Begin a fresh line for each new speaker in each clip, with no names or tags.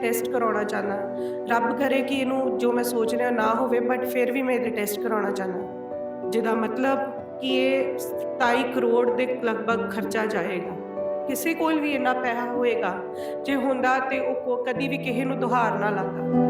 Test ਕਰਾਉਣਾ ਚਾਹੁੰਦਾ। ਰੱਬ ਕਰੇ ਕਿ ਇਹਨੂੰ ਜੋ ਮੈਂ ਸੋਚ ਰਿਹਾ ਨਾ ਹੋਵੇ ਬਟ ਫਿਰ ਵੀ ਮੈਂ ਇਹਦੇ ਟੈਸਟ ਕਰਾਉਣਾ ਚਾਹੁੰਦਾ। ਜਿਹਦਾ ਮਤਲਬ ਕਿ ਇਹ 27 ਕਰੋੜ ਦੇ ਲਗਭਗ ਖਰਚਾ ਜਾਏਗਾ। ਕਿਸੇ ਕੋਲ ਵੀ ਇੰਨਾ ਪੈਸਾ ਹੋਏਗਾ, ਜੇ ਹੁੰਦਾ ਤੇ ਉਹ ਕਦੀ ਵੀ ਕਿਸੇ ਨੂੰ ਦੁਹਾਰ ਨਾ ਲਾਂਦਾ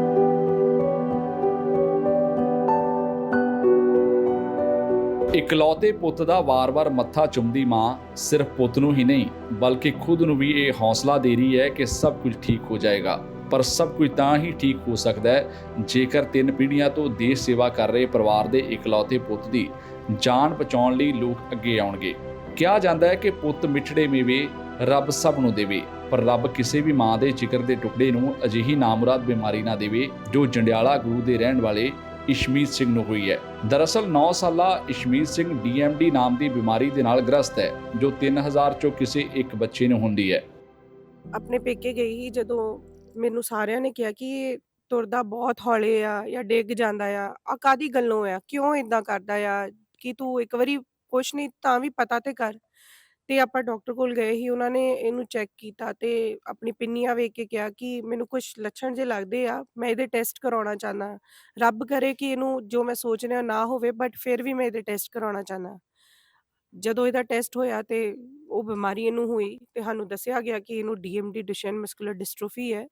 ਇਕਲੌਤੇ ਪੁੱਤ ਦਾ ਵਾਰ-ਵਾਰ ਮੱਥਾ ਚੁੰਮਦੀ ਮਾਂ ਸਿਰਫ ਪੁੱਤ ਨੂੰ ਹੀ ਨਹੀਂ, ਬਲਕਿ ਖੁਦ ਨੂੰ ਵੀ ਇਹ ਹੌਸਲਾ ਦੇ ਰਹੀ ਹੈ ਕਿ ਸਭ ਕੁਝ ਠੀਕ ਹੋ ਜਾਏਗਾ। ਪਰ ਸਭ ਕੁਝ ਤਾਂ ਹੀ ਠੀਕ ਹੋ ਸਕਦਾ ਹੈ। ਜੇਕਰ ਤਿੰਨ ਪੀੜ੍ਹੀਆਂ ਤੋਂ ਦੇਸ਼ ਸੇਵਾ ਕਰ ਰਹੇ ਪਰਿਵਾਰ ਦੇ ਇਕਲੌਤੇ ਪੁੱਤ ਦੀ ਜਾਨ ਬਚਾਉਣ ਲਈ ਲੋਕ ਅੱਗੇ ਆਉਣਗੇ। ਕਿਹਾ ਜਾਂਦਾ ਹੈ ਕਿ ਪੁੱਤ ਮਿੱਠੜੇ ਮੇਵੇ, ਰੱਬ ਸਭ ਨੂੰ ਦੇਵੇ, ਪਰ ਰੱਬ ਕਿਸੇ ਵੀ ਮਾਂ ਦੇ ਜਿਗਰ ਦੇ ਟੁਕੜੇ ਨੂੰ ਅਜਿਹੀ ਨਾਮੁਰਾਦ ਬਿਮਾਰੀ ਨਾ ਦੇਵੇ, ਜੋ ਜੰਡਿਆਲਾ ਗੁਰੂ ਦੇ ਰਹਿਣ ਵਾਲੇ ਇਸ਼ਮੀਤ ਸਿੰਘ ਨੂੰ ਹੋਈ ਹੈ। ਦਰਅਸਲ 9 ਸਾਲਾ ਇਸ਼ਮੀਤ ਸਿੰਘ ਡੀਐਮਡੀ ਨਾਮ ਦੀ ਬਿਮਾਰੀ ਦੇ ਨਾਲ ਗ੍ਰਸਤ ਹੈ, ਜੋ 3000 ਚੋਂ ਕਿਸੇ ਇੱਕ ਬੱਚੇ ਨੂੰ ਹੁੰਦੀ ਹੈ।
ਆਪਣੇ ਪੇਕੇ ਗਈ ਸੀ ਜਦੋਂ ਮੈਨੂੰ ਸਾਰਿਆਂ ਨੇ ਕਿਹਾ ਕਿ ਇਹ ਤੁਰਦਾ ਬਹੁਤ ਹੌਲੇ ਆ ਜਾਂ ਡਿੱਗ ਜਾਂਦਾ ਆ। ਆ ਕਾਦੀ ਗੱਲੋਂ ਆ? ਕਿਉਂ ਇਦਾਂ ਕਰਦਾ ਆ? ਕਿ ਤੂੰ ਇੱਕ ਵਾਰੀ ਕੁਛ ਨਹੀਂ ਤਾਂ ਵੀ ਪਤਾ ਤੇ ਕਰ। ਤੇ ਆਪਾਂ ਡਾਕਟਰ ਕੋਲ ਗਏ ਸੀ, ਉਹਨਾਂ ਨੇ ਇਹਨੂੰ ਚੈੱਕ ਕੀਤਾ ਤੇ ਆਪਣੀ ਪਿੰਨੀਆਂ ਵੇਖ ਕੇ ਕਿਹਾ ਕਿ ਮੈਨੂੰ ਕੁਝ ਲੱਛਣ ਜੇ ਲੱਗਦੇ ਆ, ਮੈਂ ਇਹਦੇ ਟੈਸਟ ਕਰਾਉਣਾ ਚਾਹੁੰਦਾ। ਰੱਬ ਕਰੇ ਕਿ ਇਹਨੂੰ ਜੋ ਮੈਂ ਸੋਚ ਰਿਹਾ ਨਾ ਹੋਵੇ, ਬਟ ਫਿਰ ਵੀ ਮੈਂ ਇਹਦੇ ਟੈਸਟ ਕਰਾਉਣਾ ਚਾਹੁੰਦਾ। ਜਦੋਂ ਇਹਦਾ ਟੈਸਟ ਹੋਇਆ ਤੇ ਉਹ ਬਿਮਾਰੀ ਇਹਨੂੰ ਹੋਈ ਤੇ ਸਾਨੂੰ ਦੱਸਿਆ ਗਿਆ ਕਿ ਇਹਨੂੰ ਡੀਐਮਡੀ ਡੁਸ਼ੇਨ ਮਸਕੂਲਰ ਡਿਸਟ੍ਰੋਫੀ ਹੈ।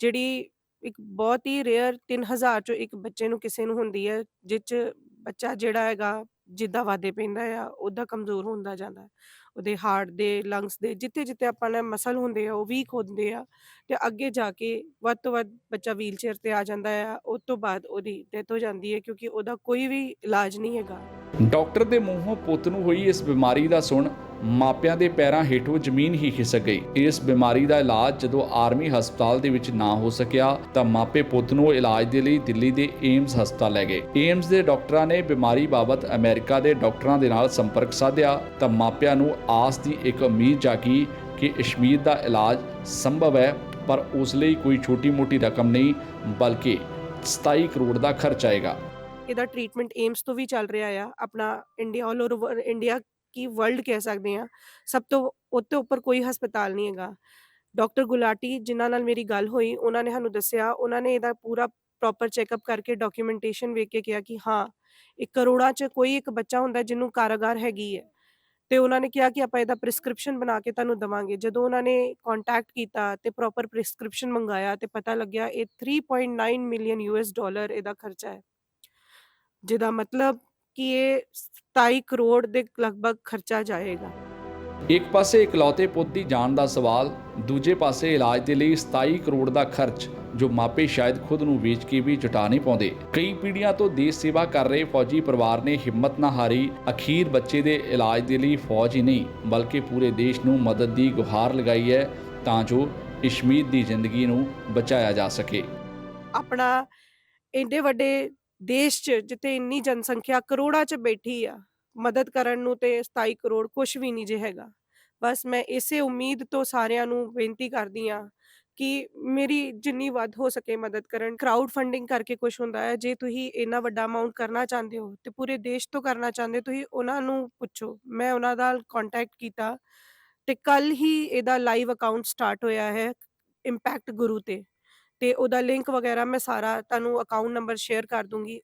ਜਿਹੜੀ ਇੱਕ ਬਹੁਤ ਹੀ ਰੇਅਰ 3000 ਚੋਂ ਇੱਕ ਬੱਚੇ ਨੂੰ ਕਿਸੇ ਨੂੰ ਹੁੰਦੀ ਹੈ ਜਿਸ 'ਚ ਬੱਚਾ ਜਿਹੜਾ ਹੈਗਾ ਜਿੱਦਾਂ ਵਾਧੇ ਪੈਂਦਾ ਆ ਉੱਦਾਂ ਕਮਜ਼ੋਰ ਹੁੰਦਾ ਜਾਂਦਾ। ਹੈ ਉਹਦੇ ਹਾਰਟ ਦੇ ਲੰਗਸ ਦੇ, ਜਿੱਥੇ ਜਿੱਥੇ ਆਪਾਂ ਨੇ ਮਸਲ ਹੁੰਦੇ ਆ, ਉਹ ਵੀਕ ਹੁੰਦੇ ਆ ਤੇ ਅੱਗੇ ਜਾ ਕੇ ਵੱਧ ਤੋਂ ਵੱਧ ਬੱਚਾ ਵੀਲਚੇਅਰ ਤੇ ਆ ਜਾਂਦਾ ਆ, ਉਸ ਤੋਂ ਬਾਅਦ ਉਹਦੀ ਡੈਥ ਹੋ ਜਾਂਦੀ ਹੈ ਕਿਉਂਕਿ ਉਹਦਾ ਕੋਈ ਵੀ ਇਲਾਜ ਨਹੀਂ ਹੈਗਾ।
ਡਾਕਟਰ ਦੇ ਮੂੰਹੋਂ ਪੁੱਤ ਨੂੰ ਹੋਈ ਇਸ ਬਿਮਾਰੀ ਦਾ ਸੁਣ ਮਾਪਿਆਂ ਦੇ ਪੈਰਾਂ ਹੇਠੋਂ ਜ਼ਮੀਨ ਹੀ ਖਿਸਕ ਗਈ। ਇਸ ਬਿਮਾਰੀ ਦਾ ਇਲਾਜ ਜਦੋਂ ਆਰਮੀ ਹਸਪਤਾਲ ਦੇ ਵਿੱਚ ਨਾ ਹੋ ਸਕਿਆ, ਤਾਂ ਮਾਪੇ ਪੁੱਤ ਨੂੰ ਇਲਾਜ ਦੇ ਲਈ ਦਿੱਲੀ ਦੇ ਏਮਸ ਹਸਪਤਾਲ ਲੈ ਗਏ। ਏਮਸ ਦੇ ਡਾਕਟਰਾਂ ਨੇ ਬਿਮਾਰੀ ਬਾਬਤ ਅਮਰੀਕਾ ਦੇ ਡਾਕਟਰਾਂ ਦੇ ਨਾਲ ਸੰਪਰਕ ਸਾਧਿਆ, ਤਾਂ ਮਾਪਿਆਂ ਨੂੰ ਆਸ ਦੀ ਇੱਕ ਉਮੀਦ ਜਾਗੀ ਕਿ ਇਸ਼ਮੀਤ ਦਾ ਇਲਾਜ ਸੰਭਵ ਹੈ, ਪਰ ਉਸ ਲਈ ਕੋਈ ਛੋਟੀ-ਮੋਟੀ ਰਕਮ ਨਹੀਂ, ਬਲਕਿ 27 ਕਰੋੜ ਦਾ ਖਰਚ ਆਏਗਾ।
ਇਹਦਾ ਟ੍ਰੀਟਮੈਂਟ ਏਮਸ ਤੋਂ ਵੀ ਚੱਲ ਰਿਹਾ ਆ। ਆਪਣਾ ਇੰਡੀਆ ਆਲ ਓਵਰ ਇੰਡੀਆ ਕੀ ਵਰਲਡ ਕਹਿ ਸਕਦੇ ਆ ਸਭ ਤੋਂ ਉੱਤੇ ਉੱਪਰ ਕੋਈ ਹਸਪਤਾਲ ਨਹੀਂ ਹੈਗਾ। ਡਾਕਟਰ ਗੁਲਾਟੀ ਜਿਨ੍ਹਾਂ ਨਾਲ ਮੇਰੀ ਗੱਲ ਹੋਈ, ਉਹਨਾਂ ਨੇ ਸਾਨੂੰ ਦੱਸਿਆ, ਉਹਨਾਂ ਨੇ ਇਹਦਾ ਪੂਰਾ ਪ੍ਰੋਪਰ ਚੈੱਕਅਪ ਕਰਕੇ ਡਾਕੂਮੈਂਟੇਸ਼ਨ ਵੇਖ ਕੇ ਕਿਹਾ ਕਿ ਹਾਂ, ਇੱਕ ਕਰੋੜਾਂ 'ਚ ਕੋਈ ਇੱਕ ਬੱਚਾ ਹੁੰਦਾ ਜਿਹਨੂੰ ਕਾਰਾਗਾਰ ਹੈਗੀ ਹੈ। ਤੇ ਉਹਨਾਂ ਨੇ ਕਿਹਾ ਕਿ ਆਪਾਂ ਇਹਦਾ ਪ੍ਰਿਸਕ੍ਰਿਪਸ਼ਨ ਬਣਾ ਕੇ ਤੁਹਾਨੂੰ ਦਵਾਂਗੇ। ਜਦੋਂ ਉਹਨਾਂ ਨੇ ਕੰਟੈਕਟ ਕੀਤਾ ਤੇ ਪ੍ਰੋਪਰ ਪ੍ਰਿਸਕ੍ਰਿਪਸ਼ਨ ਮੰਗਾਇਆ ਤੇ ਪਤਾ ਲੱਗਿਆ ਇਹ 3.9 ਮਿਲੀਅਨ ਯੂਐਸ ਡਾਲਰ ਇਹਦਾ ਖਰਚਾ ਹੈ। ਜਿਹਦਾ ਮਤਲਬ ਕਿ ਇਹ 27 ਕਰੋੜ ਦੇ ਲਗਭਗ ਖਰਚਾ ਜਾਏਗਾ।
ਇੱਕ ਪਾਸੇ ਇਕਲੌਤੇ ਪੁੱਤ ਦੀ ਜਾਨ ਦਾ ਸਵਾਲ ਦੂਜੇ ਪਾਸੇ ਇਲਾਜ ਦੇ ਲਈ 27 ਕਰੋੜ ਦਾ ਖਰਚ ਜੋ ਮਾਪੇ ਸ਼ਾਇਦ ਖੁਦ ਨੂੰ ਵੇਚ ਕੇ ਵੀ ਜੁਟਾ ਨਹੀਂ ਪਾਉਂਦੇ। ਕਈ ਪੀੜ੍ਹੀਆਂ ਤੋਂ ਦੇਸ਼ ਸੇਵਾ ਕਰ ਰਹੇ ਫੌਜੀ ਪਰਿਵਾਰ ਨੇ ਹਿੰਮਤ ਨਾ ਹਾਰੀ ਅਖੀਰ ਬੱਚੇ ਦੇ ਇਲਾਜ ਦੇ ਲਈ ਫੌਜ ਹੀ ਨਹੀਂ ਬਲਕਿ ਪੂਰੇ ਦੇਸ਼ ਨੂੰ ਮਦਦ ਦੀ ਗੁਹਾਰ ਲਗਾਈ ਹੈ ਤਾਂ ਜੋ ਇਸ਼ਮੀਤ ਦੀ ਜ਼ਿੰਦਗੀ ਨੂੰ ਬਚਾਇਆ ਜਾ ਸਕੇ।
ਆਪਣਾ ਇੰਨੇ ਵੱਡੇ ਦੇਸ਼ 'ਚ ਜਿੱਥੇ ਇੰਨੀ ਜਨਸੰਖਿਆ ਕਰੋੜਾਂ 'ਚ ਬੈਠੀ ਆ ਮਦਦ ਕਰਨ ਨੂੰ ਤੇ 27 ਕਰੋੜ ਕੁਝ ਵੀ ਨਹੀਂ ਜੇ ਹੈਗਾ। ਬਸ ਮੈਂ ਇਸੇ ਉਮੀਦ ਤੋਂ ਸਾਰਿਆਂ ਨੂੰ ਬੇਨਤੀ ਕਰਦੀ ਆ ਕਿ ਮੇਰੀ ਜਿੰਨੀ ਵੱਧ ਹੋ ਸਕੇ ਮਦਦ ਕਰਨ। ਕਰਾਊਡ ਫੰਡਿੰਗ ਕਰਕੇ ਕੁਝ ਹੁੰਦਾ ਹੈ ਜੇ ਤੁਸੀਂ ਇੰਨਾ ਵੱਡਾ ਅਮਾਉਂਟ ਕਰਨਾ ਚਾਹੁੰਦੇ ਹੋ ਤੇ ਪੂਰੇ ਦੇਸ਼ ਤੋਂ ਕਰਨਾ ਚਾਹੁੰਦੇ ਹੋ, ਤੁਸੀਂ ਉਹਨਾਂ ਨੂੰ ਪੁੱਛੋ। ਮੈਂ ਉਹਨਾਂ ਨਾਲ ਕੰਟੈਕਟ ਕੀਤਾ ਤੇ ਕੱਲ ਹੀ ਇਹਦਾ ਲਾਈਵ ਅਕਾਊਂਟ ਸਟਾਰਟ ਹੋਇਆ ਹੈ ਇੰਪੈਕਟ ਗੁਰੂ ਤੇ। ਤੇ ਉਹਦਾ ਲਿੰਕ ਵਗੈਰਾ ਮੈਂ ਸਾਰਾ ਤੁਹਾਨੂੰ ਅਕਾਊਂਟ ਨੰਬਰ ਸ਼ੇਅਰ ਕਰ ਦੂੰਗੀ।